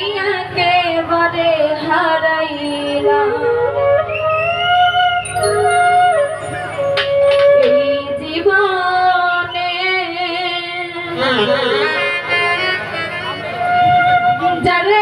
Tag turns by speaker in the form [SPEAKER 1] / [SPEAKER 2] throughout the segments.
[SPEAKER 1] যারে বরে হারাইলাম। এই জীবনে যারে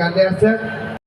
[SPEAKER 2] agradece